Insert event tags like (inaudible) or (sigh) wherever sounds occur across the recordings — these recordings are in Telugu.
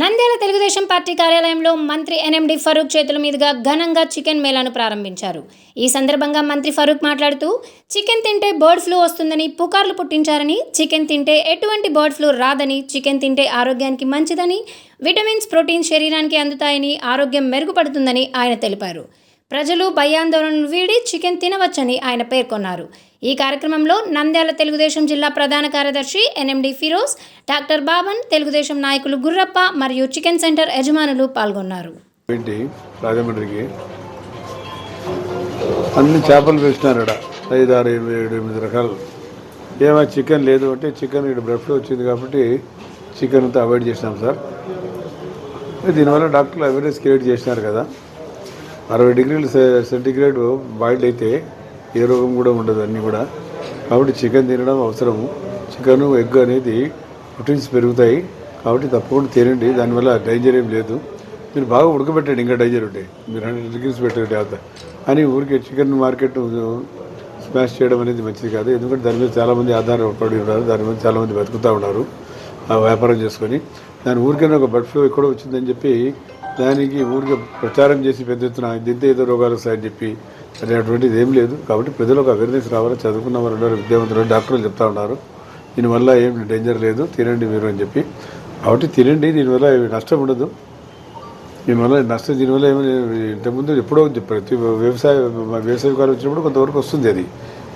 నంద్యాల తెలుగుదేశం పార్టీ కార్యాలయంలో మంత్రి ఎన్ఎండి ఫరూక్ చేతుల మీదుగా ఘనంగా చికెన్ మేళాను ప్రారంభించారు. ఈ సందర్భంగా మంత్రి ఫరూక్ మాట్లాడుతూ చికెన్ తింటే బర్డ్ ఫ్లూ వస్తుందని పుకార్లు పుట్టించారని చికెన్ తింటే ఎటువంటి బర్డ్ ఫ్లూ రాదని చికెన్ తింటే ఆరోగ్యానికి మంచిదని విటమిన్స్ ప్రోటీన్ శరీరానికి అందుతాయని ఆరోగ్యం మెరుగుపడుతుందని ఆయన తెలిపారు. ప్రజలు భయాందోళనలు వీడి చికెన్ తినవచ్చని ఆయన పేర్కొన్నారు. ఈ కార్యక్రమంలో నంద్యాల తెలుగుదేశం జిల్లా ప్రధాన కార్యదర్శి ఎన్ఎండి ఫిరోజ్ డాక్టర్ బాబన్ తెలుగుదేశం నాయకులు గుర్రప్ప మరియు చికెన్ సెంటర్ యజమానులు పాల్గొన్నారు. రాజమండ్రికి. అన్ని చేపలు వేసినారు ఇక్కడ ఐదు ఆరు ఎనిమిది ఏడు ఎనిమిది రకాలు. ఏమో చికెన్ లేదు అంటే చికెన్ ఇక్కడ బ్లడ్ ఫ్లో వచ్చింది కాబట్టి చికెన్ అంతా అవాయిడ్ చేసినాం సార్. దీనివల్ల డాక్టర్లు అవేర్నెస్ క్రియేట్ చేసినారు కదా. అరవై డిగ్రీలు సెంటిగ్రేడ్ బాయిల్డ్ అయితే ఏ రోగం కూడా ఉండదు అన్నీ కూడా. కాబట్టి చికెన్ తినడం అవసరము. చికెను ఎగ్ అనేది ప్రోటీన్స్ పెరుగుతాయి. కాబట్టి తప్పకుండా తినండి. దానివల్ల డేంజర్ ఏం లేదు. మీరు బాగా ఉడకబెట్టండి. ఇంకా డేంజర్ ఉంటే. మీరు హండ్రెడ్ డిగ్రీస్ పెట్టండి అవుతా అని ఊరికే చికెన్ మార్కెట్ స్మాష్ చేయడం అనేది మంచిది కాదు. ఎందుకంటే దాని మీద చాలామంది ఆధారపడి ఉన్నారు. దాని మీద చాలామంది బతుకుతూ ఉన్నారు. ఆ వ్యాపారం చేసుకొని. దాని ఊరికైనా ఒక బర్డ్ ఫ్లూ ఎక్కడో వచ్చిందని చెప్పి దానికి ఊరికే ప్రచారం చేసి పెద్ద ఎత్తున దిద్ద ఏదో రోగాలు వస్తాయని చెప్పి అనేటువంటిది అటువంటిది ఏం లేదు. కాబట్టి ప్రజలకు అవేర్నెస్ రావాలి? చదువుకున్న వాళ్ళు ఉన్నారు విద్యావంతులు. డాక్టర్లు చెప్తా ఉన్నారు. దీనివల్ల ఏం డేంజర్ లేదు. తినండి మీరు అని చెప్పి. కాబట్టి తినండి దీనివల్ల నష్టం ఉండదు. దీనివల్ల నష్టం దీనివల్ల ఏమి ఇంతకుముందు ఎప్పుడో ప్రతి వ్యవసాయ వ్యవసాయ కాలం వచ్చినప్పుడు కొంతవరకు వస్తుంది అది.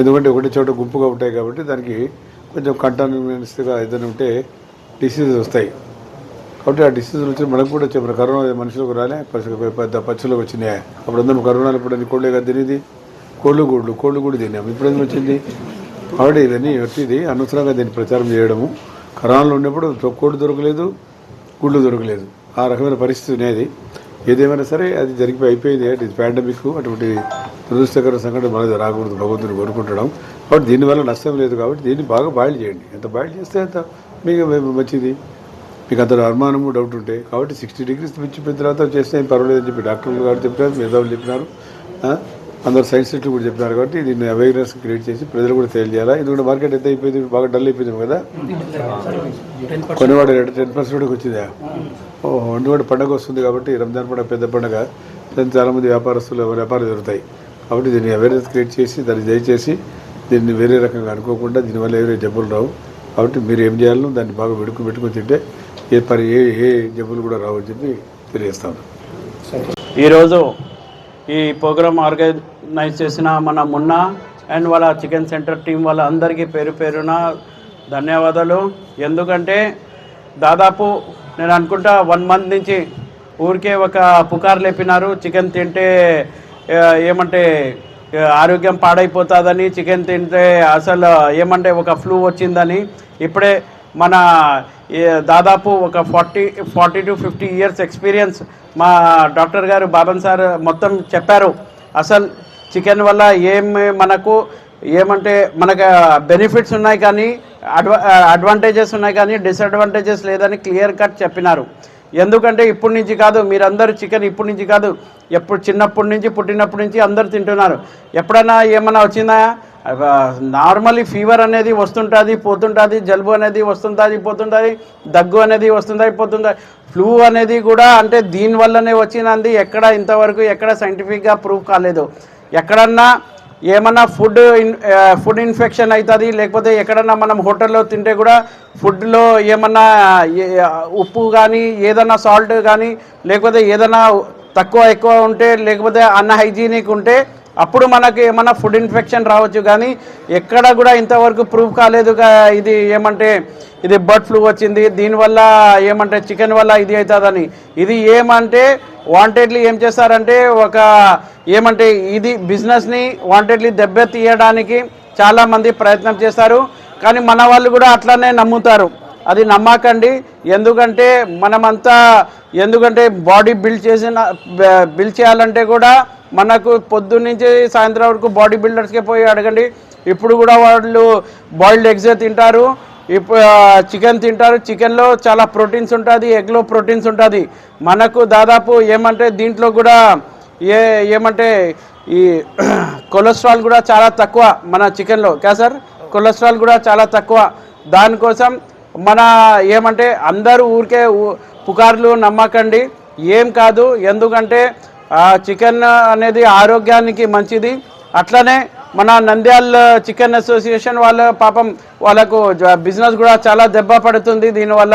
ఎందుకంటే ఒకటి చోట గుంపుగా ఉంటాయి కాబట్టి దానికి కొంచెం కంటామినెన్స్గా ఏదైనా ఉంటే డిసీజెస్ వస్తాయి. కాబట్టి ఆ డిసీజులు వచ్చి మనకు కూడా వచ్చాయి కరోనా మనుషులకు రాలే పెద్ద పచ్చులకు వచ్చినాయి. అప్పుడు అందరం కరోనా ఇప్పుడు అన్ని కోళ్ళే కదా తినేది? కోళ్ళు గూళ్ళు కోళ్ళు కూడా తిన్నాం. ఇప్పుడు ఎందుకు వచ్చింది? కాబట్టి ఇవన్నీ వచ్చింది అనవసరంగా దీన్ని ప్రచారం చేయడము. కరోనాలో ఉన్నప్పుడు కోళ్ళు దొరకలేదు గుళ్ళు దొరకలేదు. ఆ రకమైన పరిస్థితి అనేది ఏదేమైనా సరే అది జరిగిపోయి అయిపోయింది. అంటే పాండమిక్ అటువంటి దురదృష్టకర సంఘటన మనది రాకూడదు భగవంతుని కోరుకుంటడం కాబట్టి దీనివల్ల నష్టం లేదు కాబట్టి దీన్ని బాగా బాయిల్ చేయండి. ఎంత బాయిల్ చేస్తే అంత మీకు మంచిది. మీకు అంత అనుమానము డౌట్ ఉంటే. కాబట్టి సిక్స్టీ డిగ్రీస్ మించిపోయిన తర్వాత చేస్తే పర్వాలేదని చెప్పి డాక్టర్లు గారు చెప్పినారు మేధావులు చెప్పినారు. అందరు సైంటిస్టులు కూడా చెప్పినారు కాబట్టి దీన్ని అవేర్నెస్ క్రియేట్ చేసి ప్రజలు కూడా తెలియజేయాలా ఎందుకంటే మార్కెట్ ఎంత అయిపోయింది? బాగా డల్ అయిపోయింది కదా? కొనేవాడు టెన్ పర్సెంట్ వచ్చిందా? ఓహో ఎందుకంటే పండగ వస్తుంది కాబట్టి రంజాన్ పండుగ పెద్ద పండుగ. దాన్ని చాలామంది వ్యాపారస్తులు వ్యాపారాలు జరుగుతాయి. కాబట్టి దీన్ని అవేర్నెస్ క్రియేట్ చేసి దాన్ని దయచేసి దీన్ని వేరే రకంగా అనుకోకుండా దీనివల్ల ఏవైనా జబ్బులు రావు. కాబట్టి మీరు ఏం చేయాలో దాన్ని బాగా వెడుకు పెట్టుకుని తింటే ఏ పరి ఏ ఏ జబ్బులు కూడా రావు చెప్పి తెలియజేస్తాను. ఈరోజు ఈ ప్రోగ్రామ్ ఆర్గనైజ్ చేసిన మన మున్న అండ్ వాళ్ళ చికెన్ సెంటర్ టీం వాళ్ళ అందరికీ పేరు పేరున ధన్యవాదాలు. ఎందుకంటే దాదాపు నేను అనుకుంటా వన్ మంత్ నుంచి ఊరికే ఒక పుకార్ లేపినారు. చికెన్ తింటే ఏమంటే ఆరోగ్యం పాడైపోతుందని చికెన్ తింటే అసలు ఏమంటే ఒక ఫ్లూ వచ్చిందని. ఇప్పుడే మన దాదాపు ఒక forty forty to fifty years experience మా డాక్టర్ గారు బాబన్ సార్ మొత్తం చెప్పారు. అసలు చికెన్ వల్ల ఏం మనకు ఏమంటే మనకు బెనిఫిట్స్ ఉన్నాయి కానీ అడ్వా అడ్వాంటేజెస్ ఉన్నాయి కానీ డిసడ్వాంటేజెస్ లేదని క్లియర్ కట్ చెప్పినారు. ఎందుకంటే ఇప్పటి నుంచి కాదు మీరందరూ చికెన్ ఇప్పటి నుంచి కాదు ఎప్పుడు చిన్నప్పటి నుంచి పుట్టినప్పటి నుంచి అందరు తింటున్నారు. ఎప్పుడైనా ఏమైనా వచ్చిందా? నార్మల్లీ ఫీవర్ అనేది వస్తుంటుంది పోతుంటుంది జలుబు అనేది వస్తుంటుంది పోతుంటుంది దగ్గు అనేది వస్తుంటుంది పోతుంది ఫ్లూ అనేది కూడా అంటే దీనివల్లనే వచ్చినది ఎక్కడ ఇంతవరకు ఎక్కడ సైంటిఫిక్గా ప్రూవ్ కాలేదు. ఎక్కడన్నా ఏమన్నా ఫుడ్ ఫుడ్ ఇన్ఫెక్షన్ అవుతుంది లేకపోతే ఎక్కడన్నా మనం హోటల్లో తింటే కూడా ఫుడ్లో ఏమన్నా ఏ- ఉప్పు కానీ ఏదన్నా సాల్ట్ కానీ లేకపోతే ఏదైనా తక్కువ ఎక్కువ ఉంటే లేకపోతే అన్హైజీనిక్ ఉంటే అప్పుడు మనకి ఏమన్నా ఫుడ్ ఇన్ఫెక్షన్ రావచ్చు కానీ ఎక్కడ కూడా ఇంతవరకు ప్రూవ్ కాలేదు ఇది ఏమంటే ఇది బర్డ్ ఫ్లూ వచ్చింది దీనివల్ల ఏమంటే చికెన్ వల్ల ఇది అవుతుందని. ఇది ఏమంటే వాంటెడ్లీ ఏం చేస్తారంటే ఒక ఏమంటే ఇది బిజినెస్ని వాంటెడ్లీ దెబ్బ తీయడానికి చాలామంది ప్రయత్నం చేస్తారు. కానీ మన వాళ్ళు కూడా అట్లనే నమ్ముతారు. అది నమ్మకండి. ఎందుకంటే మనమంతా ఎందుకంటే బాడీ బిల్డ్ చేసిన బిల్డ్ చేయాలంటే కూడా మనకు పొద్దున్న నుంచి సాయంత్రం వరకు బాడీ బిల్డర్స్కే పోయి అడగండి. ఇప్పుడు కూడా వాళ్ళు బాయిల్డ్ ఎగ్స్ తింటారు. ఇప్పుడు చికెన్ తింటారు. చికెన్లో చాలా ప్రోటీన్స్ ఉంటుంది ఎగ్లో ప్రోటీన్స్ ఉంటుంది. మనకు దాదాపు ఏమంటే దీంట్లో కూడా ఏ ఏమంటే ఈ (clears throat) కొలెస్ట్రాల్ కూడా చాలా తక్కువ మన చికెన్లో క్యా సార్? కొలెస్ట్రాల్ కూడా చాలా తక్కువ. దానికోసం మన ఏమంటే అందరూ ఊరికే పుకార్లు నమ్మకండి. ఏం కాదు ఎందుకంటే చికెన్ అనేది ఆరోగ్యానికి మంచిది. అట్లనే మన నంద్యాల చికెన్ అసోసియేషన్ వాళ్ళ పాపం వాళ్ళకు బిజినెస్ కూడా చాలా దెబ్బ పడుతుంది దీనివల్ల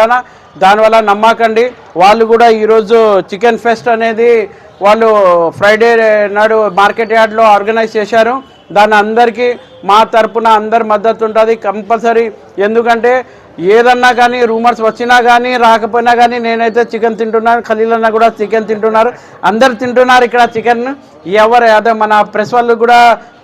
దానివల్ల నమ్మకండి. వాళ్ళు కూడా ఈరోజు చికెన్ ఫెస్ట్ అనేది వాళ్ళు ఫ్రైడే నాడు మార్కెట్ యార్డ్లో ఆర్గనైజ్ చేశారు. దాని అందరికీ మా తరపున అందరి మద్దతు ఉంటుంది కంపల్సరీ. ఎందుకంటే ఏదన్నా కానీ రూమర్స్ వచ్చినా కానీ రాకపోయినా కానీ నేనైతే చికెన్ తింటున్నాను ఖలీల్ అన్న కూడా చికెన్ తింటున్నారు. అందరు తింటున్నారు ఇక్కడ చికెన్. ఎవరు అదే మన ప్రెస్ వాళ్ళు కూడా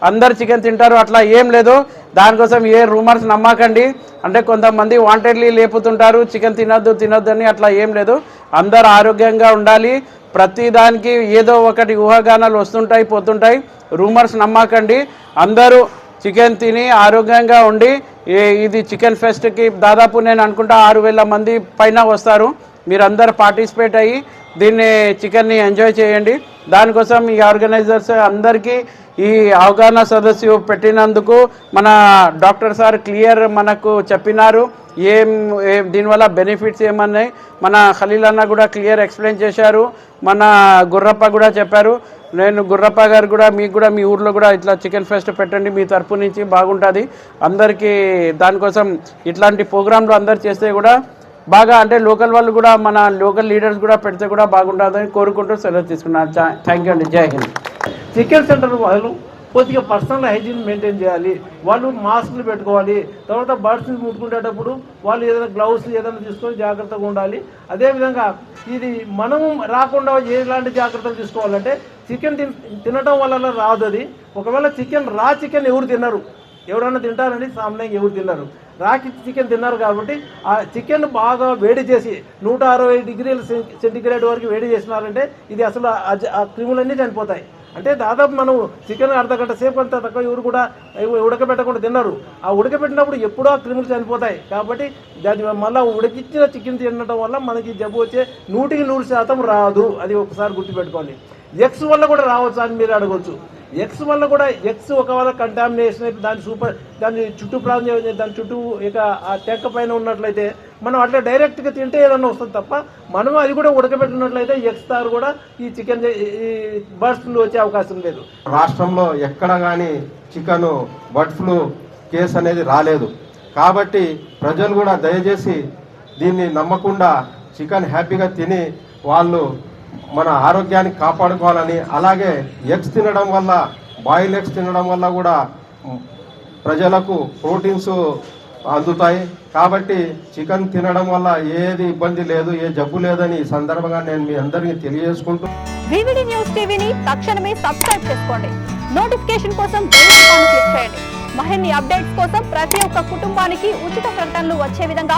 అందరు చికెన్ తింటారు అట్లా ఏం లేదు. దానికోసం ఏ రూమర్స్ నమ్మకండి. అంటే కొంతమంది వాంటెడ్లీ లేపుతుంటారు చికెన్ తినొద్దు తినొద్దు అని అట్లా ఏం లేదు. అందరు ఆరోగ్యంగా ఉండాలి. ప్రతి దానికి ఏదో ఒకటి ఊహాగానాలు వస్తుంటాయి పోతుంటాయి. రూమర్స్ నమ్మకండి. అందరూ చికెన్ తిని ఆరోగ్యంగా ఉండి ఇది చికెన్ ఫెస్ట్కి దాదాపు నేను అనుకుంటా ఆరు వేల మంది పైన వస్తారు. మీరందరూ పార్టిసిపేట్ అయ్యి దీన్ని చికెన్ని ఎంజాయ్ చేయండి. దానికోసం ఈ ఆర్గనైజర్స్ అందరికీ ఈ అవగాహన సదస్సు పెట్టినందుకు మన డాక్టర్ సార్ క్లియర్ మనకు చెప్పినారు. ఏం ఏం దీనివల్ల బెనిఫిట్స్ ఏమన్నాయి. మన ఖలీల్ అన్న కూడా క్లియర్ ఎక్స్ప్లెయిన్ చేశారు. మన గుర్రప్ప కూడా చెప్పారు. నేను గుర్రప్ప గారు కూడా మీకు కూడా మీ ఊర్లో కూడా ఇట్లా చికెన్ ఫెస్ట్ పెట్టండి. మీ తరపు నుంచి బాగుంటుంది. అందరికీ దానికోసం ఇట్లాంటి ప్రోగ్రాంలు అందరు చేస్తే కూడా బాగా అంటే లోకల్ వాళ్ళు కూడా మన లోకల్ లీడర్స్ కూడా పెడితే కూడా బాగుంటుందని కోరుకుంటూ సెలవు తీసుకున్నాను. థ్యాంక్ యూ అండి. జై హింద్. చికెన్ సెంటర్ వాళ్ళు కొద్దిగా పర్సనల్ హైజీన్ మెయింటైన్ చేయాలి. వాళ్ళు మాస్క్లు పెట్టుకోవాలి. తర్వాత బర్డ్స్ని ముట్టుకునేటప్పుడు వాళ్ళు ఏదైనా గ్లౌస్ ఏదైనా తీసుకొని జాగ్రత్తగా ఉండాలి. అదేవిధంగా ఇది మనం రాకుండా ఎలాంటి జాగ్రత్తలు తీసుకోవాలంటే చికెన్ తిన తినడం వల్ల రాదు అది ఒకవేళ చికెన్ రా చికెన్ ఎవరు తిన్నారు ఎవరైనా తింటారండి సామాన్యంగా ఎవరు తిన్నారు రాకి చికెన్ తిన్నారు కాబట్టి ఆ చికెన్ బాగా వేడి చేసి నూట అరవై డిగ్రీల సెంటిగ్రేడ్ వరకు వేడి చేసినారంటే ఇది అసలు ఆ క్రిములన్నీ చనిపోతాయి. అంటే దాదాపు మనం చికెన్ అర్ధ గంట సేపు అంత తక్కువ ఎవరు కూడా ఉడకబెట్టకుండా తిన్నారు. ఆ ఉడకబెట్టినప్పుడు ఎప్పుడో ఆ క్రిములు చనిపోతాయి. కాబట్టి దాని మళ్ళీ ఉడికిచ్చిన చికెన్ తినడం వల్ల మనకి జబ్బు వచ్చే నూటికి నూరు శాతం రాదు. అది ఒకసారి గుర్తుపెట్టుకోండి. ఎగ్స్ వల్ల కూడా రావచ్చు అని మీరు అడగవచ్చు ఎక్స్ వల్ల కూడా ఎక్స్ ఒకవేళ కంటామినేషన్ అయితే దాని సూపర్ దాని చుట్టూ ప్రాంతం దాని చుట్టూ ఇక ఆ టెంక పైన ఉన్నట్లయితే మనం అట్లా డైరెక్ట్గా తింటే ఏదన్నా వస్తుంది తప్ప మనం అది కూడా ఉడకబెట్టినట్లయితే ఎక్స్ తారు కూడా ఈ చికెన్ ఈ బర్డ్ ఫ్లూ వచ్చే అవకాశం లేదు. రాష్ట్రంలో ఎక్కడ కానీ చికెన్ బర్డ్ ఫ్లూ కేసు అనేది రాలేదు. కాబట్టి ప్రజలు కూడా దయచేసి దీన్ని నమ్మకుండా చికెన్ హ్యాపీగా తిని వాళ్ళు మన ఆరోగ్యాన్ని కాపాడుకోవాలని అలాగే ఎగ్స్ తినడం వల్ల బాయిల్ ఎగ్స్ తినడం వల్ల కూడా ప్రజలకు ప్రోటీన్స్ అందుతాయి. కాబట్టి చికెన్ తినడం వల్ల ఏది ఇబ్బంది లేదు ఏ జబ్బు లేదని ఈ సందర్భంగా నేను మీ అందరికీ తెలియజేసుకుంటూ వివిడి న్యూస్ టీవీని తక్షణమే సబ్స్క్రైబ్ చేసుకోండి. నోటిఫికేషన్ కోసం బెల్ ఐకాన్ క్లిక్ చేయండి. మరిన్ని అప్డేట్స్ కోసం ప్రతి ఒక్క కుటుంబానికి ఉచిత ప్రకటనలు వచ్చే విధంగా